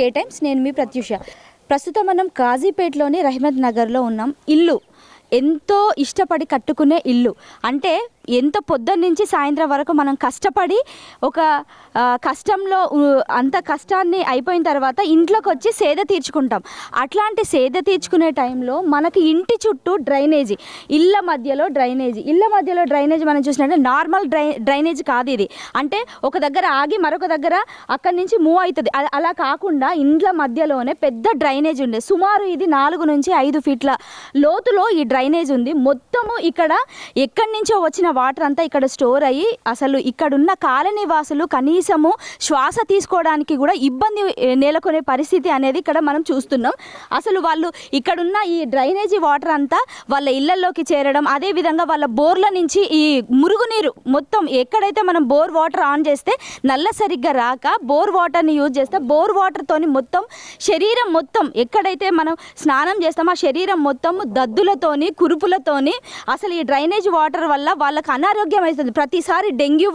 K times నేను మీ ప్రత్యూష. ప్రస్తుతం మనం కాజీపేటలోని రహమత్ నగర్లో ఉన్నాం. ఇల్లు. ఎంతో ఇష్టపడి కట్టుకునే ఇల్లు. అంటే ఎంత పొద్దున్న నుంచి సాయంత్రం వరకు మనం కష్టపడి ఒక కష్టంలో అంత కష్టాన్ని అయిపోయిన తర్వాత ఇంట్లోకి వచ్చి సేద తీర్చుకుంటాం. అట్లాంటి సేద తీర్చుకునే టైంలో మనకి ఇంటి చుట్టూ డ్రైనేజీ ఇళ్ళ మధ్యలో డ్రైనేజీ. ఇళ్ళ మధ్యలో డ్రైనేజీ మనం చూసినట్టే నార్మల్ డ్రై డ్రైనేజ్ కాదు ఇది. అంటే ఒక దగ్గర ఆగి మరొక దగ్గర అక్కడి నుంచి మూవ్ అవుతుంది. అలా కాకుండా ఇండ్ల మధ్యలోనే పెద్ద డ్రైనేజ్ ఉంది సుమారు ఇది నాలుగు నుంచి ఐదు ఫీట్ల లోతులో ఈ డ్రైనేజ్ ఉంది. మొత్తము ఇక్కడ ఎక్కడి నుంచో వచ్చిన వాటర్ అంతా ఇక్కడ స్టోర్ అయ్యి అసలు ఇక్కడున్న కాలనీ వాసులు కనీసము శ్వాస తీసుకోవడానికి కూడా ఇబ్బంది నెలకొనే పరిస్థితి అనేది ఇక్కడ మనం చూస్తున్నాం. అసలు వాళ్ళు ఇక్కడున్న ఈ డ్రైనేజీ వాటర్ అంతా వాళ్ళ ఇళ్ళలోకి చేరడం అదే విధంగా వాళ్ళ బోర్ల నుంచి ఈ మురుగునీరు మొత్తం ఎక్కడైతే మనం బోర్ వాటర్ ఆన్ చేస్తే నల్ల సరిగ్గా రాక బోర్ వాటర్ని యూజ్ చేస్తే బోర్ వాటర్తోని మొత్తం శరీరం మొత్తం ఎక్కడైతే మనం స్నానం చేస్తామో ఆ శరీరం మొత్తం దద్దులతోని కురుపులతోని అసలు ఈ డ్రైనేజ్ వాటర్ వల్ల వాళ్ళ వాళ్ళకి అనారోగ్యం అవుతుంది. ప్రతిసారి డెంగ్యూ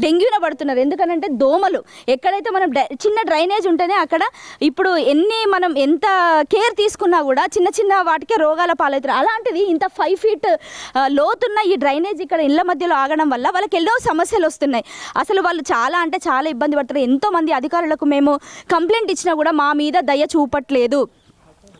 డెంగ్యూన పడుతున్నారు. ఎందుకనంటే దోమలు. ఎక్కడైతే మనం డ- చిన్న డ్రైనేజ్ ఉంటేనే అక్కడ ఇప్పుడు ఎన్ని మనం ఎంత కేర్ తీసుకున్నా కూడా చిన్న చిన్న వాటికే రోగాల పాలవుతారు. అలాంటిది ఇంత ఫైవ్ ఫీట్ లోతున్న ఈ డ్రైనేజ్ ఇక్కడ ఇళ్ళ మధ్యలో ఆగడం వల్ల వాళ్ళకి ఎన్నో సమస్యలు వస్తున్నాయి. అసలు వాళ్ళు చాలా అంటే చాలా ఇబ్బంది పడతారు. ఎంతోమంది అధికారులకు మేము కంప్లైంట్ ఇచ్చినా కూడా మా మీద దయ చూపట్లేదు.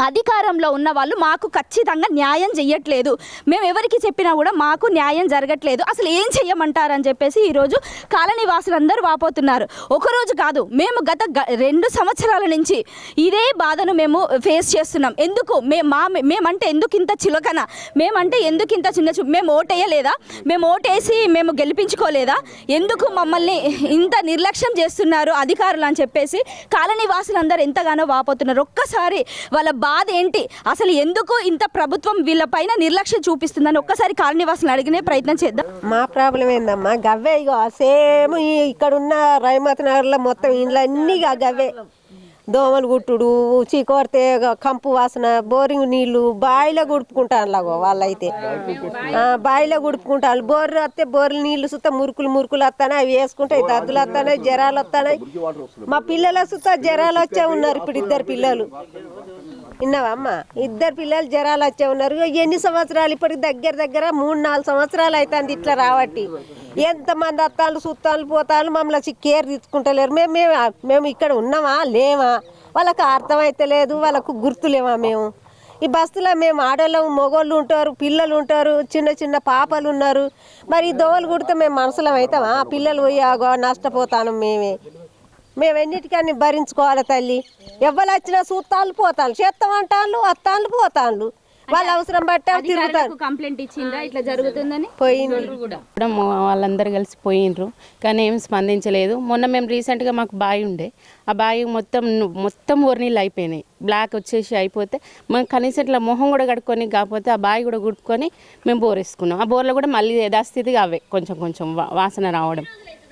అధికారంలో ఉన్న వాళ్ళు మాకు ఖచ్చితంగా న్యాయం చెయ్యట్లేదు. మేము ఎవరికి చెప్పినా కూడా మాకు న్యాయం జరగట్లేదు. అసలు ఏం చెయ్యమంటారని చెప్పేసి ఈరోజు కాలనీ వాసులందరూ వాపోతున్నారు. ఒకరోజు కాదు మేము గత గ- రెండు సంవత్సరాల నుంచి ఇదే బాధను మేము ఫేస్ చేస్తున్నాం. ఎందుకు? మే మా మేమంటే ఎందుకు ఇంత చిలకన? మేమంటే ఎందుకు ఇంత చిన్న చూ మేము ఓటేయలేదా? మేము ఓటేసి మేము గెలిపించుకోలేదా? ఎందుకు మమ్మల్ని ఇంత నిర్లక్ష్యం చేస్తున్నారు అధికారులు అని చెప్పేసి కాలనీ వాసులందరూ ఎంతగానో వాపోతున్నారు. ఒక్కసారి వాళ్ళ బాధ ఏంటి? అసలు ఎందుకు ఇంత ప్రభుత్వం వీళ్ళపైన నిర్లక్ష్యం చూపిస్తుందని ఒక్కసారి కాలనీ వాసులను అడిగినే ప్రయత్నం చేద్దాం. మా ప్రాబ్లం ఏందమ్మా? గవ్వే ఇగో సేమ్ ఇక్కడున్న రైమాత నగర్లో మొత్తం ఇండ్లన్నీ ఇక గవ్వే. దోమలు గుట్టుడు చీకొడితే కంపు వాసన బోరింగ్ నీళ్ళు బాయిలో గుడుపుకుంటాను లాగో వాళ్ళైతే బాయిలో బావిలో గుడుపుకుంటాను బోర్లు వస్తే బోర్లు నీళ్ళు సుత్త మురుకులు మురుకులు వస్తాయి అవి వేసుకుంటాయి దద్దులు వస్తాయి జ్వరాలు వస్తాయి మా పిల్లల సుత్త జ్వరాలు వచ్చే ఉన్నారు ఇప్పుడు ఇద్దరు పిల్లలు. విన్నావా అమ్మ? ఇద్దరు పిల్లలు జ్వరాలు వచ్చే ఉన్నారు. ఎన్ని సంవత్సరాలు? ఇప్పటికి దగ్గర దగ్గర మూడు నాలుగు సంవత్సరాలు అవుతుంది ఇట్లా రావట్టి. ఎంతమంది అత్తాలు సుత్తాలు పోతాలు మమ్మల్ని కేర్ తీసుకుంటలేరు. మేము మేము మేము ఇక్కడ ఉన్నామా? లేమా? వాళ్ళకి అర్థమైతలేదు వాళ్ళకు గుర్తులేమా మేము? ఈ బస్సులో మేము ఆడవాళ్ళం మొగోళ్ళు ఉంటారు పిల్లలు ఉంటారు చిన్న చిన్న పాపలు ఉన్నారు. మరి ఈ దోవలు కుడితే మేము మనసులం అవుతామా? పిల్లలు పోయి ఆగో నష్టపోతాను మేమే. మేము ఎన్నిటికన్నీ భరించుకోవాలి తల్లి. ఎవ్వరు వచ్చినా చూస్తాళ్ళు పోతాను చేస్తామంటాళ్ళు వస్తాళ్ళు పోతాళ్ళు. వాళ్ళ అవసరం బట్టి తిరుగుతారు. కంప్లైంట్ ఇచ్చిందా? ఇట్లా జరుగుతుందని? పోయింది. కూడా. వాళ్ళందరూ కలిసి పోయినరు కానీ ఏం స్పందించలేదు. మొన్న మేము రీసెంట్గా మాకు బావి ఉండే. ఆ బావి మొత్తం మొత్తం ఊరి నీళ్ళు అయిపోయినాయి. బ్లాక్ వచ్చేసి అయిపోతే మనం కనీసం ఇట్లా మొహం కూడా కడుక్కొని కాకపోతే ఆ బావి కూడా గుడుకొని మేము బోర్ వేసుకున్నాం. ఆ బోర్లో కూడా మళ్ళీ యథాస్థితిగా అవే. కొంచెం కొంచెం వా- వాసన రావడం.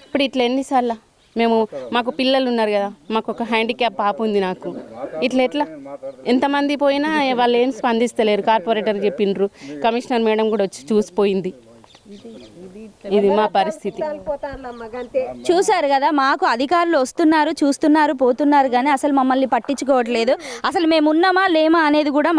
ఇప్పుడు ఇట్లా ఎన్నిసార్లు? మేము మాకు పిల్లలు ఉన్నారు కదా మాకు ఒక హ్యాండిక్యాప్ పాప ఉంది నాకు. ఇట్లా ఎట్లా? ఎంతమంది పోయినా వాళ్ళు ఏం స్పందిస్తలేరు కార్పొరేటర్ చెప్పిండ్రు కమిషనర్ మేడం కూడా వచ్చి చూసిపోయింది. ఇది మా పరిస్థితి. చూశారు కదా మాకు అధికారులు వస్తున్నారు చూస్తున్నారు పోతున్నారు కానీ అసలు మమ్మల్ని పట్టించుకోవట్లేదు. అసలు మేము ఉన్నామా లేమా అనేది కూడా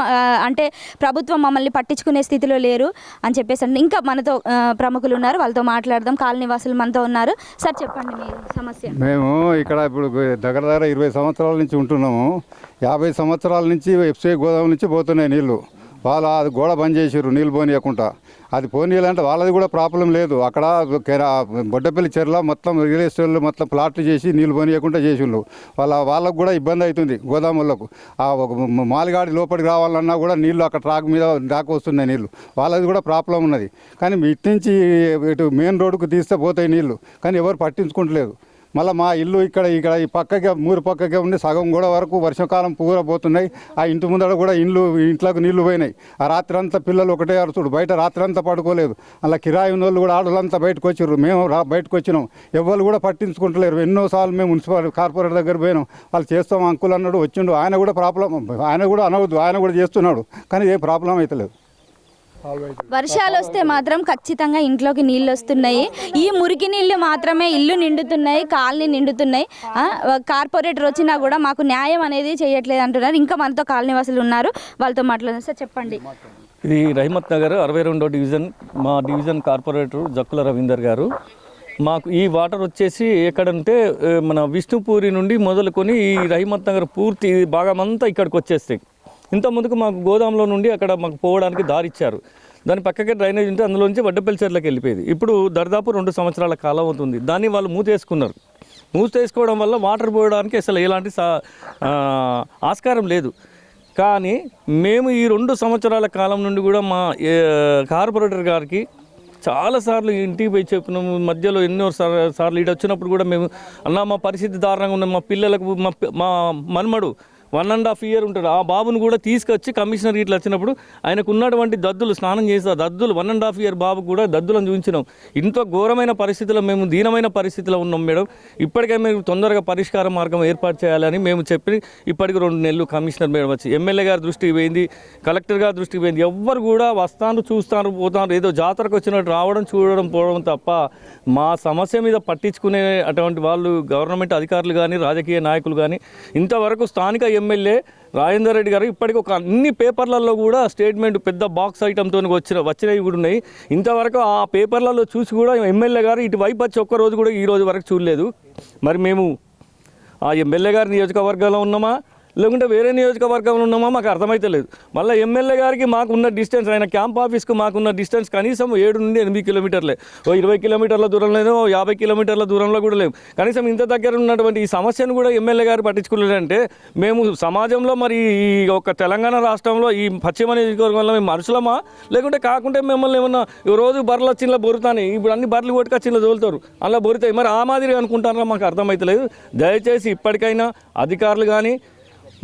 అంటే ప్రభుత్వం మమ్మల్ని పట్టించుకునే స్థితిలో లేరు అని చెప్పేసి అంటే ఇంకా మనతో ప్రముఖులు ఉన్నారు వాళ్ళతో మాట్లాడదాం. కాలనీ వాసులు మనతో ఉన్నారు. సార్ చెప్పండి మీ సమస్య. మేము ఇక్కడ ఇప్పుడు దగ్గర దగ్గర ఇరవై సంవత్సరాల నుంచి ఉంటున్నాము. యాభై సంవత్సరాల నుంచి ఎఫ్సీ గోదాం నుంచి పోతున్నాయి నీళ్ళు. వాళ్ళు అది గోడ బంద్ చేసారు నీళ్ళు పోనీయకుండా. అది పోనీయాలంటే వాళ్ళది కూడా ప్రాబ్లం లేదు. అక్కడ బొడ్డపల్లి చెర్ల మొత్తం రియల్ ఎస్టేట్లు మొత్తం ప్లాట్లు చేసి నీళ్ళు పోనీయకుండా చేసిండ్రు. వాళ్ళ వాళ్ళకు కూడా ఇబ్బంది అవుతుంది గోదాములకు. ఆ ఒక మాలిగాడి లోపలికి రావాలన్నా కూడా నీళ్ళు అక్కడ ట్రాక్ మీద దాకా వస్తున్నాయి నీళ్ళు. వాళ్ళది కూడా ప్రాబ్లం ఉన్నది. కానీ ఇటు నుంచి ఇటు మెయిన్ రోడ్డుకు తీస్తే పోతాయి నీళ్ళు. కానీ ఎవరు పట్టించుకుంటలేదు. మళ్ళీ మా ఇల్లు ఇక్కడ ఇక్కడ ఈ పక్కకే మూడు పక్కకే ఉండి సగం కూడా వరకు వర్షాకాలం పూర పోతున్నాయి ఆ ఇంటి ముందర కూడా ఇండ్లు ఇంట్లోకి నీళ్ళు పోయినాయి. ఆ రాత్రి అంతా పిల్లలు ఒకటే అరుచుడు బయట రాత్రి అంతా పడుకోలేదు. అలా కిరాయి ఉన్న వాళ్ళు కూడా ఆడలంతా బయటకు వచ్చారు మేము బయటకు వచ్చినాం. ఎవరు కూడా పట్టించుకుంటలేరు. ఎన్నోసార్లు మేము మున్సిపల్ కార్పొరేటర్ దగ్గర పోయినాం. వాళ్ళు చేస్తాం అంకులు అన్నాడు వచ్చిండు. ఆయన కూడా ప్రాబ్లం ఆయన కూడా అనవద్దు. ఆయన కూడా చేస్తున్నాడు. కానీ ఏ ప్రాబ్లం అవుతలేదు వర్షాలు వస్తే మాత్రం ఖచ్చితంగా ఇంట్లోకి నీళ్ళు వస్తున్నాయి ఈ మురికి నీళ్ళు మాత్రమే ఇల్లు నిండుతున్నాయి కాలనీ నిండుతున్నాయి. కార్పొరేటర్ వచ్చినా కూడా మాకు న్యాయం అనేది చేయట్లేదు అంటున్నారు. ఇంకా మనతో కాలనీ వాసులు ఉన్నారు. వాళ్ళతో మాట్లాడారు సార్ చెప్పండి. ఇది రహిమత్ నగర్ అరవై రెండో డివిజన్. మా డివిజన్ కార్పొరేటర్ జక్కుల రవీందర్ గారు. మాకు ఈ వాటర్ వచ్చేసి ఎక్కడంటే మన విష్ణుపూరి నుండి మొదలుకొని ఈ రహిమత్ నగర్ పూర్తి భాగం అంతా ఇక్కడికి వచ్చేస్తాయి ఇంత ముందుకు మాకు గోదాంలో నుండి అక్కడ మాకు పోవడానికి దారి ఇచ్చారు. దాని పక్కకే డ్రైనేజ్ ఉంటే అందులోంచి వడ్డపల్లి చెర్లకు వెళ్ళిపోయేది. ఇప్పుడు దర్దాపు రెండు సంవత్సరాల కాలం అవుతుంది. దాన్ని వాళ్ళు మూతేసుకున్నారు. మూసేసుకోవడం వల్ల వాటర్ పోయడానికి అసలు ఎలాంటి సా- ఆస్కారం లేదు. కానీ మేము ఈ రెండు సంవత్సరాల కాలం నుండి కూడా మా కార్పొరేటర్ గారికి చాలాసార్లు ఇంటికి పోయి చెప్పిన మధ్యలో ఎన్నో సార్- సార్లు ఇటు వచ్చినప్పుడు కూడా మేము అన్న మా పరిస్థితి దారుణంగా ఉన్న మా పిల్లలకు మా మా మన్మడు వన్ అండ్ హాఫ్ ఇయర్ ఉంటాడు. ఆ బాబును కూడా తీసుకొచ్చి కమిషనర్ ఇట్లా వచ్చినప్పుడు ఆయనకు ఉన్నటువంటి దద్దులు స్నానం చేసే దద్దులు వన్ అండ్ హాఫ్ ఇయర్ బాబు కూడా దద్దులను చూపించినాం. ఇంత ఘోరమైన పరిస్థితిలో మేము దీనమైన పరిస్థితిలో ఉన్నాం మేడం. ఇప్పటికే మేము తొందరగా పరిష్కార మార్గం ఏర్పాటు చేయాలని మేము చెప్పి ఇప్పటికి రెండు నెలలు కమిషనర్ మేడం వచ్చి ఎమ్మెల్యే గారి దృష్టికి పోయింది కలెక్టర్ గారి దృష్టికి పోయింది. ఎవ్వరు కూడా వస్తాను చూస్తాను పోతాను ఏదో జాతరకు వచ్చినట్టు రావడం చూడడం పోవడం తప్ప మా సమస్య మీద పట్టించుకునే అటువంటి వాళ్ళు గవర్నమెంట్ అధికారులు కానీ రాజకీయ నాయకులు కానీ ఇంతవరకు స్థానిక ఎమ్మెల్యే రాజేందర్ రెడ్డి గారు ఇప్పటికి ఒక అన్ని పేపర్లలో కూడా స్టేట్మెంట్ పెద్ద బాక్స్ ఐటమ్తో వచ్చిన వచ్చినవి కూడా ఉన్నాయి. ఇంతవరకు ఆ పేపర్లలో చూసి కూడా ఎమ్మెల్యే గారు ఇటువైపు వచ్చి ఒక్క రోజు కూడా ఈ రోజు వరకు చూడలేదు. మరి మేము ఆ ఎమ్మెల్యే గారి నియోజకవర్గంలో ఉన్నామా? లేకుంటే వేరే నియోజకవర్గంలో ఉన్నామా మాకు అర్థమైతే లేదు. మళ్ళీ ఎమ్మెల్యే గారికి మాకున్న డిస్టెన్స్ ఆయన క్యాంప్ ఆఫీస్కి మాకున్న డిస్టెన్స్ కనీసం ఏడు నుండి ఎనిమిది కిలోమీటర్లే. ఓ ఇరవై కిలోమీటర్ల దూరం లేదు ఓ యాభై కిలోమీటర్ల దూరంలో కూడా లేవు. కనీసం ఇంత దగ్గర ఉన్నటువంటి ఈ సమస్యను కూడా ఎమ్మెల్యే గారు పట్టించుకోలేదంటే మేము సమాజంలో మరి ఈ ఒక తెలంగాణ రాష్ట్రంలో ఈ పశ్చిమ నియోజకవర్గంలో మేము మనుషులమా? లేకుంటే కాకుంటే మిమ్మల్ని ఏమన్నా ఈ రోజు బర్రెలు వచ్చిన బొరుతాయి ఇప్పుడు అన్ని బర్రెలు కొట్టుకొచ్చిన తోలుతారు. అలా బొరుతాయి. మరి ఆ మాదిరి అనుకుంటారో మాకు అర్థమైతలేదు దయచేసి ఇప్పటికైనా అధికారులు కానీ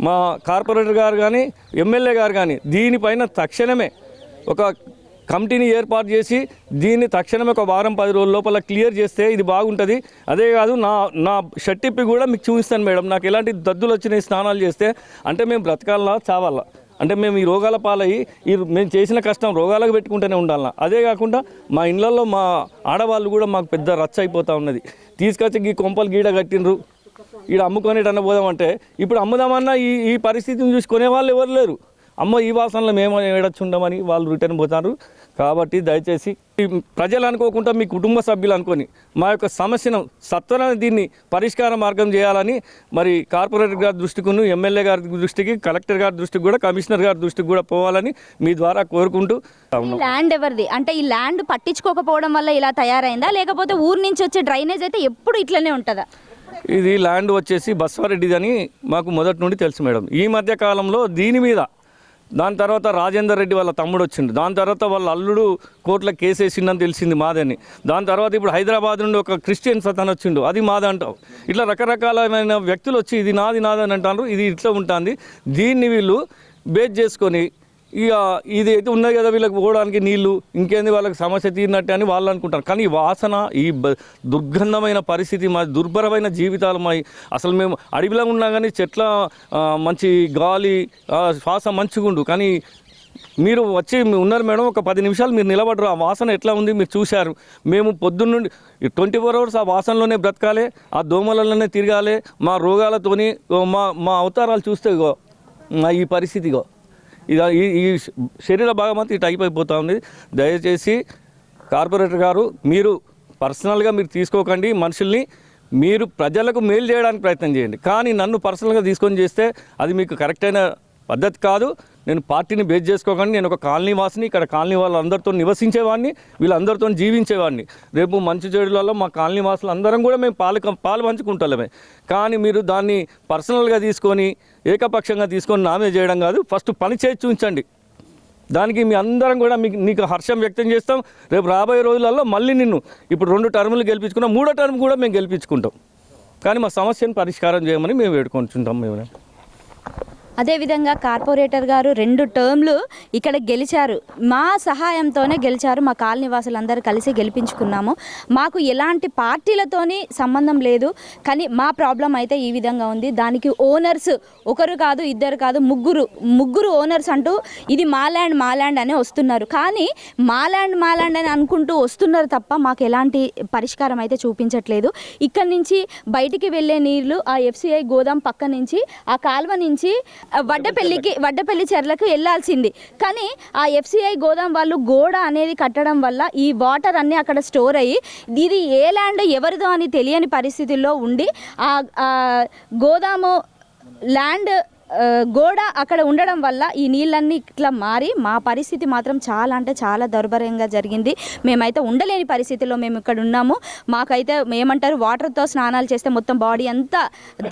మా కార్పొరేటర్ గారు కానీ ఎమ్మెల్యే గారు కానీ దీనిపైన తక్షణమే ఒక కమిటీని ఏర్పాటు చేసి దీన్ని తక్షణమే ఒక వారం పది రోజుల లోపల క్లియర్ చేస్తే ఇది బాగుంటుంది. అదే కాదు నా నా షర్టిప్పి కూడా మీకు చూపిస్తాను మేడం. నాకు ఎలాంటి దద్దులు వచ్చినాయి స్నానాలు చేస్తే అంటే మేము బ్రతకాలా చావాలా? అంటే మేము ఈ రోగాల పాలయ్యి ఈ మేము చేసిన కష్టం రోగాలకు పెట్టుకుంటూనే ఉండాలన్నా అదే కాకుండా మా ఇళ్ళల్లో మా ఆడవాళ్ళు కూడా మాకు పెద్ద రచ్చ అయిపోతూ ఉన్నది. తీసుకొచ్చి ఈ కొంపలు గీడ ఇక్కడ ఈడ అమ్ముకొనేటన్న పోదామంటే ఇప్పుడు అమ్ముదామన్నా ఈ ఈ పరిస్థితిని చూసి కొనేవాళ్ళు ఎవరు లేరు. అమ్మ ఈ వాసనలో మేము ఏడొచ్చుండమని వాళ్ళు రిటర్న్ పోతారు. కాబట్టి దయచేసి ప్రజలు అనుకోకుండా మీ కుటుంబ సభ్యులు అనుకొని మా యొక్క సమస్యను సత్వరం దీన్ని పరిష్కార మార్గం చేయాలని మరి కార్పొరేటర్ గారి దృష్టికి ఎమ్మెల్యే గారి దృష్టికి కలెక్టర్ గారి దృష్టికి కూడా కమిషనర్ గారి దృష్టికి కూడా పోవాలని మీ ద్వారా కోరుకుంటూ ల్యాండ్ ఎవరిది? అంటే ఈ ల్యాండ్ పట్టించుకోకపోవడం వల్ల ఇలా తయారైందా? లేకపోతే ఊరు నుంచి వచ్చే డ్రైనేజ్ అయితే ఎప్పుడు ఇట్లనే ఉంటుందా? ఇది ల్యాండ్ వచ్చేసి బస్వారెడ్డిది అని మాకు మొదటి నుండి తెలుసు మేడం. ఈ మధ్య కాలంలో దీని మీద దాని తర్వాత రాజేందర్ రెడ్డి వాళ్ళ తమ్ముడు వచ్చిండు. దాని తర్వాత వాళ్ళ అల్లుడు కోర్టులో కేసు వేసిండని తెలిసింది మాదని. దాని తర్వాత ఇప్పుడు హైదరాబాద్ నుండి ఒక క్రిస్టియన్ సతన్ వచ్చిండు. అది మాదంటావు ఇట్లా రకరకాలమైన వ్యక్తులు వచ్చి ఇది నాది నాదని అంటారు. ఇది ఇట్లా ఉంటుంది. దీన్ని వీళ్ళు బేస్ చేసుకొని ఇక ఇది అయితే ఉన్నది కదా వీళ్ళకి పోవడానికి నీళ్ళు ఇంకేంది వాళ్ళకి సమస్య తీరినట్టే అని వాళ్ళు అనుకుంటారు. కానీ ఈ వాసన ఈ బ- దుర్గంధమైన పరిస్థితి మా దుర్భరమైన జీవితాలు మా అసలు మేము అడవిలో ఉన్నా కానీ చెట్ల మంచి గాలి శ్వాస మంచిగుండు కానీ మీరు వచ్చి ఉన్నారు మేడం ఒక పది నిమిషాలు మీరు నిలబడరు. ఆ వాసన ఎట్లా ఉంది మీరు చూశారు. మేము పొద్దున్నుండి ట్వంటీ ఫోర్ అవర్స్ ఆ వాసనలోనే బ్రతకాలి ఆ దోమలలోనే తిరగాలి మా రోగాలతోని మా మా అవతారాలు చూస్తే ఇగో మా ఈ పరిస్థితిగో ఇది ఈ ఈ శరీర భాగం అంతా ఇటు అయిపోయిపోతూ ఉంది. దయచేసి కార్పొరేటర్ గారు మీరు పర్సనల్గా మీరు తీసుకోకండి. మనుషుల్ని మీరు ప్రజలకు మేలు చేయడానికి ప్రయత్నం చేయండి. కానీ నన్ను పర్సనల్గా తీసుకొని చేస్తే అది మీకు కరెక్ట్ అయిన పద్ధతి కాదు. నేను పార్టీని బేస్ చేసుకోకండి. నేను ఒక కాలనీ వాసిని ఇక్కడ కాలనీ వాళ్ళందరితో నివసించేవాడిని వీళ్ళందరితో జీవించేవాడిని. రేపు మంచి చెడులలో మా కాలనీ వాసులు అందరం కూడా మేము పాలు పాలు పంచుకుంటామే కానీ మీరు దాన్ని పర్సనల్గా తీసుకొని ఏకపక్షంగా తీసుకొని నామే చేయడం కాదు. ఫస్ట్ పని చేసి చూపించండి. దానికి మీ అందరం కూడా మీకు నీకు హర్షం వ్యక్తం చేస్తాం. రేపు రాబోయే రోజులలో మళ్ళీ నిన్ను ఇప్పుడు రెండు టర్ములు గెలిపించుకున్నాం. మూడో టర్మ్ కూడా మేము గెలిపించుకుంటాం. కానీ మా సమస్యను పరిష్కారం చేయమని మేము వేడుకుంటుంటాం మేము అదేవిధంగా కార్పొరేటర్ గారు రెండు టర్మ్లు ఇక్కడ గెలిచారు. మా సహాయంతోనే గెలిచారు. మా కాలనీ వాసులందరూ కలిసి గెలిపించుకున్నాము. మాకు ఎలాంటి పార్టీలతోని సంబంధం లేదు. కానీ మా ప్రాబ్లం అయితే ఈ విధంగా ఉంది. దానికి ఓనర్స్ ఒకరు కాదు ఇద్దరు కాదు ముగ్గురు ముగ్గురు ఓనర్స్ అంటూ ఇది మా ల్యాండ్ మా ల్యాండ్ అని వస్తున్నారు. కానీ మా ల్యాండ్ మా ల్యాండ్ అని అనుకుంటూ వస్తున్నారు తప్ప మాకు ఎలాంటి పరిష్కారం అయితే చూపించట్లేదు. ఇక్కడ నుంచి బయటికి వెళ్ళే నీళ్ళు ఆ ఎఫ్సిఐ గోదాం పక్క నుంచి ఆ కాలువ నుంచి వడ్డపల్లికి వడ్డపల్లి చెర్లకు వెళ్ళాల్సింది. కానీ ఆ ఎఫ్సిఐ గోదాం వాళ్ళు గోడ అనేది కట్టడం వల్ల ఈ వాటర్ అన్నీ అక్కడ స్టోర్ అయ్యి ఇది ఏ ల్యాండ్ ఎవరిదో అని తెలియని పరిస్థితుల్లో ఉండి ఆ గోదాము ల్యాండ్ గోడ అక్కడ ఉండడం వల్ల ఈ నీళ్ళన్నీ ఇట్లా మారి మా పరిస్థితి మాత్రం చాలా అంటే చాలా దౌర్భర్యంగా జరిగింది. మేమైతే ఉండలేని పరిస్థితిలో మేము ఇక్కడ ఉన్నాము. మాకైతే ఏమంటారు వాటర్తో స్నానాలు చేస్తే మొత్తం బాడీ అంతా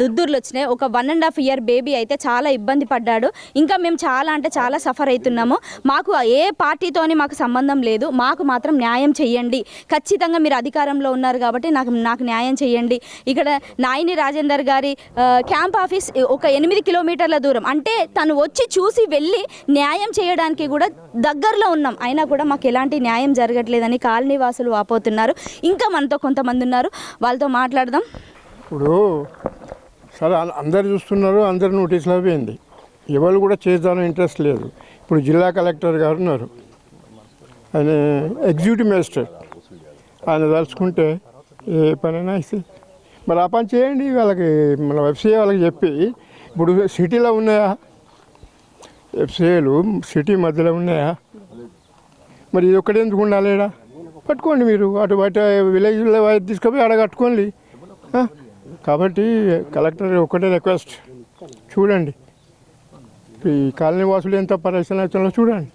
దుద్దుర్లు వచ్చినాయి. ఒక one and half year baby అయితే చాలా ఇబ్బంది పడ్డాడు. ఇంకా మేము చాలా అంటే చాలా సఫర్ అవుతున్నాము. మాకు ఏ పార్టీతోని మాకు సంబంధం లేదు. మాకు మాత్రం న్యాయం చేయండి ఖచ్చితంగా మీరు అధికారంలో ఉన్నారు కాబట్టి నాకు నాకు న్యాయం చేయండి ఇక్కడ నాయిని రాజేందర్ గారి క్యాంప్ ఆఫీస్ ఒక ఎనిమిది కిలోమీటర్ కిలోమీటర్ల దూరం. అంటే తను వచ్చి చూసి వెళ్ళి న్యాయం చేయడానికి కూడా దగ్గరలో ఉన్నాం. అయినా కూడా మాకు ఎలాంటి న్యాయం జరగట్లేదని కాలనీ వాసులు వాపోతున్నారు. ఇంకా మనతో కొంతమంది ఉన్నారు. వాళ్ళతో మాట్లాడదాం. ఇప్పుడు సరే అందరు చూస్తున్నారు అందరు నోటీసులు అయిపోయింది ఎవరు కూడా చేద్దామని ఇంట్రెస్ట్ లేదు. ఇప్పుడు జిల్లా కలెక్టర్ గారు ఉన్నారు. ఆయన ఎగ్జిక్యూటివ్ మేజిస్ట్రేట్ ఆయన తలుచుకుంటే ఏ పనైనా ఇస్తే. మరి ఆ పని చేయండి వాళ్ళకి మన వెబ్సైట్ వాళ్ళకి చెప్పి ఇప్పుడు సిటీలో ఉన్నాయా? ఎఫ్సీఏలు సిటీ మధ్యలో ఉన్నాయా? మరి ఇది ఒక్కటే ఎందుకు ఉండాలి పట్టుకోండి మీరు అటు బయట విలేజ్లో తీసుకుపోయి ఆడ కట్టుకోండి. కాబట్టి కలెక్టర్ ఒకటే రిక్వెస్ట్. చూడండి. ఈ కాలనీ వాసులు ఎంత పరిశ్రమ అవుతుందో చూడండి.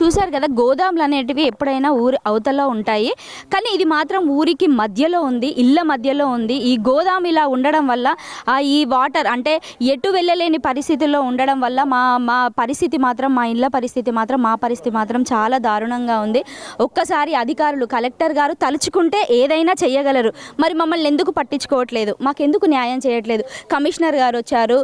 చూశారు కదా గోదాములు అనేటివి ఎప్పుడైనా ఊరి అవతల ఉంటాయి. కానీ ఇది మాత్రం ఊరికి మధ్యలో ఉంది ఇళ్ళ మధ్యలో ఉంది. ఈ గోదాం ఇలా ఉండడం వల్ల ఆ ఈ వాటర్ అంటే ఎటు వెళ్ళలేని పరిస్థితుల్లో ఉండడం వల్ల మా మా పరిస్థితి మాత్రం మా ఇళ్ళ పరిస్థితి మాత్రం మా పరిస్థితి మాత్రం చాలా దారుణంగా ఉంది. ఒక్కసారి అధికారులు కలెక్టర్ గారు తలుచుకుంటే ఏదైనా చేయగలరు మరి మమ్మల్ని ఎందుకు పట్టించుకోవట్లేదు? మాకెందుకు న్యాయం చేయట్లేదు? కమిషనర్ గారు వచ్చారు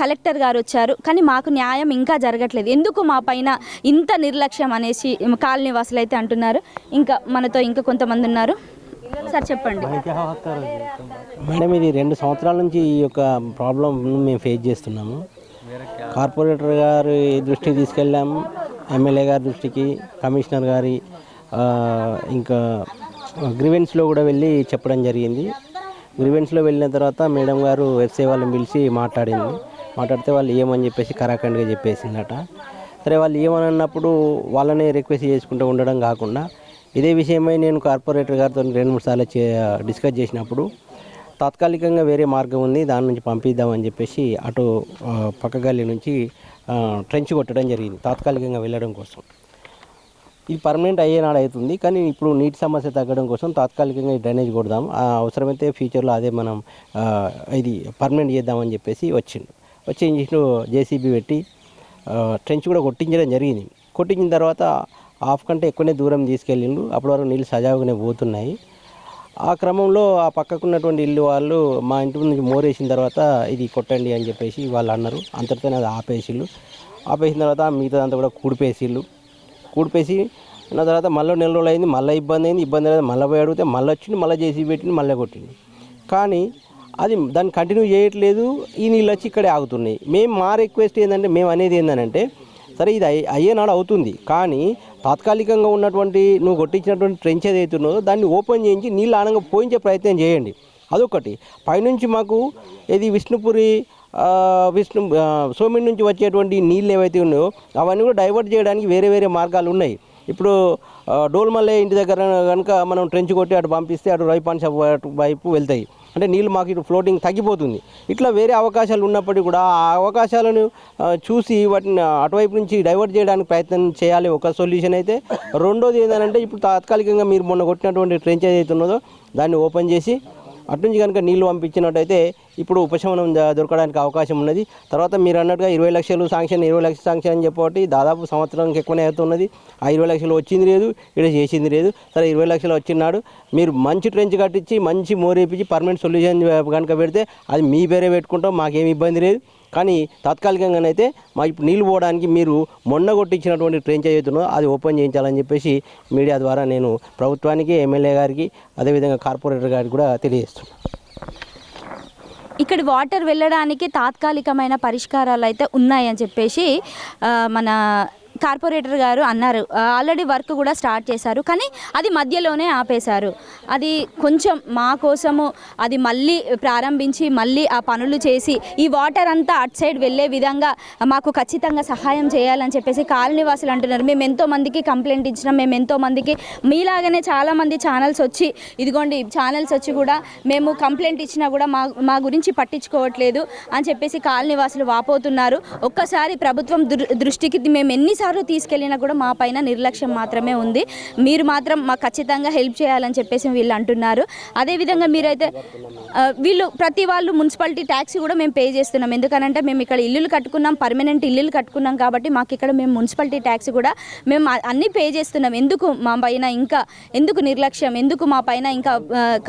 కలెక్టర్ గారు వచ్చారు. కానీ మాకు న్యాయం ఇంకా జరగట్లేదు. ఎందుకు మా పైన ఇంత నిర్లక్ష్యం అనేసి కాలనీ వాసులు అయితే అంటున్నారు. ఇంకా మనతో ఇంకా కొంతమంది ఉన్నారు. సార్ చెప్పండి. మేడం ఇది రెండు సంవత్సరాల నుంచి ఈ యొక్క ప్రాబ్లం మేము ఫేస్ చేస్తున్నాము. కార్పొరేటర్ గారి దృష్టికి తీసుకెళ్ళాము ఎమ్మెల్యే గారి దృష్టికి కమిషనర్ గారి ఇంకా గ్రివెన్స్లో కూడా వెళ్ళి చెప్పడం జరిగింది. గ్రివెన్స్లో వెళ్ళిన తర్వాత మేడం గారు ఎఫ్సీ వాళ్ళని పిలిచి మాట్లాడింది. మాట్లాడితే వాళ్ళు ఏమని చెప్పేసి కరాఖండ్గా చెప్పేసిందట. సరే వాళ్ళు ఏమని అన్నప్పుడు వాళ్ళనే రిక్వెస్ట్ చేసుకుంటూ ఉండడం కాకుండా ఇదే విషయమై నేను కార్పొరేటర్ గారితో రెండు మూడు సార్లు చే డిస్కస్ చేసినప్పుడు తాత్కాలికంగా వేరే మార్గం ఉంది దాని నుంచి పంపిద్దామని చెప్పేసి అటు పక్క గల్లీ నుంచి ట్రెంచ్ కొట్టడం జరిగింది తాత్కాలికంగా వెళ్ళడం కోసం. ఇది పర్మనెంట్ అయ్యేనాడు అవుతుంది కానీ ఇప్పుడు నీటి సమస్య తగ్గడం కోసం తాత్కాలికంగా డ్రైనేజ్ కొడదాం అవసరమైతే ఫ్యూచర్లో అదే మనం ఇది పర్మనెంట్ చేద్దామని చెప్పేసి వచ్చిండు. వచ్చి ఏం చేసిండు జేసీబీ పెట్టి ట్రెంచ్ కూడా కొట్టించడం జరిగింది. కొట్టించిన తర్వాత హాఫ్ కంటే ఎక్కువనే దూరం తీసుకెళ్ళిండు అప్పటి వరకు నీళ్ళు సజావుగానే పోతున్నాయి. ఆ క్రమంలో ఆ పక్కకున్నటువంటి ఇల్లు వాళ్ళు మా ఇంటి నుంచి మోరేసిన తర్వాత ఇది కొట్టండి అని చెప్పేసి వాళ్ళు అన్నారు. అంతటితోనే అది ఆపేసిళ్ళు. ఆపేసిన తర్వాత మిగతాదంతా కూడా కూడిపేసిళ్ళు. కూడిపేసి ఉన్న తర్వాత మళ్ళీ నెల రోజులు అయింది. మళ్ళీ ఇబ్బంది అయింది. ఇబ్బంది అయింది మళ్ళీ పోయి అడిగితే మళ్ళీ వచ్చింది మళ్ళీ చేసి పెట్టింది మళ్ళీ కొట్టింది కానీ అది దాన్ని కంటిన్యూ చేయట్లేదు. ఈ నీళ్ళు వచ్చి ఇక్కడే ఆగుతున్నాయి. మేము మా రిక్వెస్ట్ ఏంటంటే మేము అనేది ఏంటంటే సరే ఇది అయ్యే అయ్యేనాడు అవుతుంది. కానీ తాత్కాలికంగా ఉన్నటువంటి నువ్వు కొట్టించినటువంటి ట్రెంచ్ ఏదైతే ఉన్నదో దాన్ని ఓపెన్ చేయించి నీళ్ళు ఆనంగా పోయించే ప్రయత్నం చేయండి. అదొకటి. పైనుంచి మాకు ఇది విష్ణుపురి విష్ణు సోమిడి నుంచి వచ్చేటువంటి నీళ్ళు ఏవైతే ఉన్నాయో అవన్నీ కూడా డైవర్ట్ చేయడానికి వేరే వేరే మార్గాలు ఉన్నాయి. ఇప్పుడు డోల్మల్లే ఇంటి దగ్గర కనుక మనం ట్రెంచ్ కొట్టి అటు పంపిస్తే అటు రైపాన్ షాప్ వైపు వెళ్తాయి. అంటే నీళ్ళు మాకు ఇటు ఫ్లోటింగ్ తగ్గిపోతుంది. ఇట్లా వేరే అవకాశాలు ఉన్నప్పటికీ కూడా ఆ అవకాశాలను చూసి వాటిని అటువైపు నుంచి డైవర్ట్ చేయడానికి ప్రయత్నం చేయాలి. ఒక సొల్యూషన్ అయితే. రెండోది ఏంటంటే ఇప్పుడు తాత్కాలికంగా మీరు మొన్న కొట్టినటువంటి ట్రెంచ్ ఏదైతే ఉన్నదో దాన్ని ఓపెన్ చేసి అటు నుంచి కనుక నీళ్ళు పంపించినట్టయితే ఇప్పుడు ఉపశమనం దొరకడానికి అవకాశం ఉన్నది. తర్వాత మీరు అన్నట్టుగా ఇరవై లక్షలు శాంక్షన్ ఇరవై లక్షలు శాంక్షన్ అని చెప్పబట్టి దాదాపు సంవత్సరానికి ఎక్కువనే అవుతున్నది. ఆ ఇరవై లక్షలు వచ్చింది లేదు ఇక్కడ చేసింది లేదు. సరే ఇరవై లక్షలు వచ్చినాడు. మీరు మంచి ట్రెంచ్ కట్టించి మంచి మోరేపించి పర్మనెంట్ సొల్యూషన్ కనుక పెడితే అది మీ పేరే పెట్టుకుంటాం మాకేమి ఇబ్బంది లేదు. కానీ తాత్కాలికంగానైతే మా ఇప్పుడు నీళ్ళు పోవడానికి మీరు మొన్న కొట్టించినటువంటి ట్రైన్ చేయుతుందో అది ఓపెన్ చేయించాలని చెప్పేసి మీడియా ద్వారా నేను ప్రభుత్వానికి ఎమ్మెల్యే గారికి అదేవిధంగా కార్పొరేటర్ గారికి కూడా తెలియజేస్తున్నాను. ఇక్కడ వాటర్ వెళ్ళడానికి తాత్కాలికమైన పరిష్కారాలు అయితే ఉన్నాయని చెప్పేసి మన కార్పొరేటర్ గారు అన్నారు. ఆల్రెడీ వర్క్ కూడా స్టార్ట్ చేశారు. కానీ అది మధ్యలోనే ఆపేశారు. అది కొంచెం మా కోసము అది మళ్ళీ ప్రారంభించి మళ్ళీ ఆ పనులు చేసి ఈ వాటర్ అంతా అటు సైడ్ వెళ్ళే విధంగా మాకు ఖచ్చితంగా సహాయం చేయాలని చెప్పేసి కాలనీ వాసులు అంటున్నారు. మేము ఎంతో మందికి కంప్లైంట్ ఇచ్చినాం. మేము ఎంతో మందికి మీలాగానే చాలామంది ఛానల్స్ వచ్చి ఇదిగోండి ఛానల్స్ వచ్చి కూడా మేము కంప్లైంట్ ఇచ్చినా కూడా మా మా గురించి పట్టించుకోవట్లేదు అని చెప్పేసి కాలనీ వాసులు వాపోతున్నారు. ఒక్కసారి ప్రభుత్వం దృ దృష్టికి మేము ఎన్నిసార్లు తీసుకెళ్ళినా కూడా మా పైన నిర్లక్ష్యం మాత్రమే ఉంది. మీరు మాత్రం మాకు ఖచ్చితంగా హెల్ప్ చేయాలని చెప్పేసి వీళ్ళు అంటున్నారు. అదేవిధంగా మీరైతే వీళ్ళు ప్రతి వాళ్ళు మున్సిపాలిటీ ట్యాక్స్ కూడా మేము పే చేస్తున్నాం. ఎందుకనంటే మేము ఇక్కడ ఇల్లులు కట్టుకున్నాం పర్మనెంట్ ఇల్లులు కట్టుకున్నాం కాబట్టి మాకు ఇక్కడ మేము మున్సిపాలిటీ ట్యాక్స్ కూడా మేము అన్నీ పే చేస్తున్నాం. ఎందుకు మా పైన ఇంకా ఎందుకు నిర్లక్ష్యం ఎందుకు మా పైన ఇంకా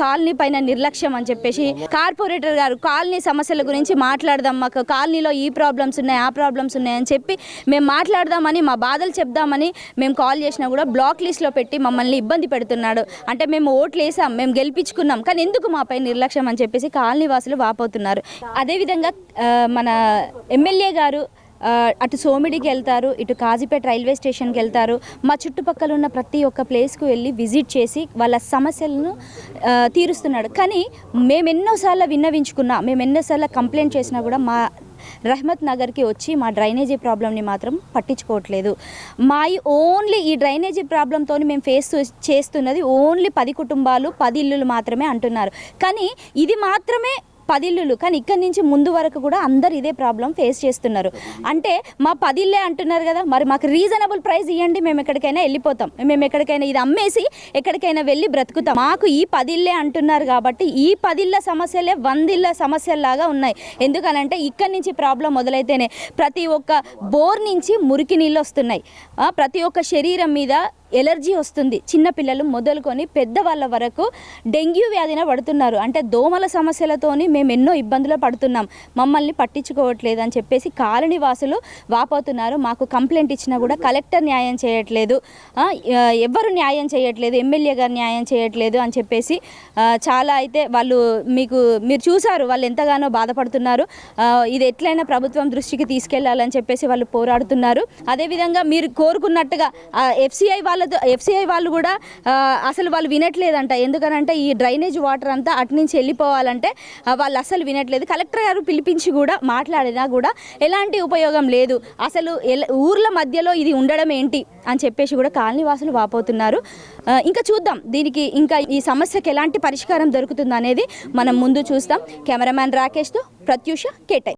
కాలనీ పైన నిర్లక్ష్యం అని చెప్పేసి కార్పొరేటర్ గారు కాలనీ సమస్యల గురించి మాట్లాడదాం మాకు కాలనీలో ఈ ప్రాబ్లమ్స్ ఉన్నాయి ఆ ప్రాబ్లమ్స్ ఉన్నాయి అని చెప్పి మేము మాట్లాడదామని మా బాధలు చెప్దామని మేము కాల్ చేసినా కూడా బ్లాక్ లిస్ట్లో పెట్టి మమ్మల్ని ఇబ్బంది పెడుతున్నాడు. అంటే మేము ఓట్లు వేసాం మేము గెలిపించుకున్నాం కానీ ఎందుకు మాపై నిర్లక్ష్యం అని చెప్పేసి కాలనీ వాసులు వాపోతున్నారు. అదేవిధంగా మన ఎమ్మెల్యే గారు అటు సోమిడికి వెళ్తారు ఇటు కాజీపేట రైల్వే స్టేషన్కి వెళ్తారు. మా చుట్టుపక్కల ఉన్న ప్రతి ఒక్క ప్లేస్కు వెళ్ళి విజిట్ చేసి వాళ్ళ సమస్యలను తీరుస్తున్నాడు. కానీ మేము ఎన్నోసార్లు విన్నవించుకున్నా మేము ఎన్నోసార్లు కంప్లైంట్ చేసినా కూడా మా రహ్మత్ నగర్కి వచ్చి మా డ్రైనేజీ ప్రాబ్లమ్ని మాత్రం పట్టించుకోవట్లేదు. మా ఈ ఓన్లీ ఈ డ్రైనేజీ ప్రాబ్లంతో మేము ఫేస్ చేస్తున్నది ఓన్లీ పది కుటుంబాలు పది ఇల్లులు మాత్రమే అంటున్నారు. కానీ ఇది మాత్రమే పదిల్లులు కానీ ఇక్కడి నుంచి ముందు వరకు కూడా అందరు ఇదే ప్రాబ్లం ఫేస్ చేస్తున్నారు. అంటే మా పదిల్లే అంటున్నారు కదా మరి మాకు రీజనబుల్ ప్రైస్ ఇవ్వండి మేము ఎక్కడికైనా వెళ్ళిపోతాం. మేము ఎక్కడికైనా ఇది అమ్మేసి ఎక్కడికైనా వెళ్ళి బ్రతుకుతాం. మాకు ఈ పదిల్లే అంటున్నారు కాబట్టి ఈ పదిళ్ళ సమస్యలే వందిళ్ళ సమస్యల్లాగా ఉన్నాయి. ఎందుకనంటే ఇక్కడి నుంచి ప్రాబ్లం మొదలైతేనే ప్రతి ఒక్క బోర్ నుంచి మురికి నీళ్ళు వస్తున్నాయి. ప్రతి ఒక్క శరీరం మీద ఎలర్జీ వస్తుంది. చిన్నపిల్లలు మొదలుకొని పెద్దవాళ్ళ వరకు డెంగ్యూ వ్యాధిన పడుతున్నారు. అంటే దోమల సమస్యలతోని మేము ఎన్నో ఇబ్బందులు పడుతున్నాం. మమ్మల్ని పట్టించుకోవట్లేదు అని చెప్పేసి కాలనీ వాసులు వాపోతున్నారు. మాకు కంప్లైంట్ ఇచ్చినా కూడా కలెక్టర్ న్యాయం చేయట్లేదు. ఎవరు ఎవ్వరు న్యాయం చేయట్లేదు. ఎమ్మెల్యే గారు న్యాయం చేయట్లేదు అని చెప్పేసి చాలా అయితే వాళ్ళు మీకు మీరు చూసారు వాళ్ళు ఎంతగానో బాధపడుతున్నారు. ఇది ఎట్లయినా ప్రభుత్వం దృష్టికి తీసుకెళ్ళాలని చెప్పేసి వాళ్ళు పోరాడుతున్నారు. అదేవిధంగా మీరు కోరుకున్నట్టుగా ఎఫ్సిఐ వాళ్ళతో ఎఫ్సిఐ వాళ్ళు కూడా అసలు వాళ్ళు వినట్లేదంట. ఎందుకనంటే ఈ డ్రైనేజ్ వాటర్ అంతా అటు నుంచి వెళ్ళిపోవాలంటే వాళ్ళు అసలు వినట్లేదు. కలెక్టర్ గారు పిలిపించి కూడా మాట్లాడినా కూడా ఎలాంటి ఉపయోగం లేదు. అసలు ఊర్ల మధ్యలో ఇది ఉండడం ఏంటి అని చెప్పేసి కూడా కాలనీవాసులు వాపోతున్నారు. ఇంకా చూద్దాం దీనికి ఇంకా ఈ సమస్యకి ఎలాంటి పరిష్కారం దొరుకుతుంది అనేది మనం ముందు చూస్తాం. కెమెరామ్యాన్ రాకేష్తో ప్రత్యూష కేటై.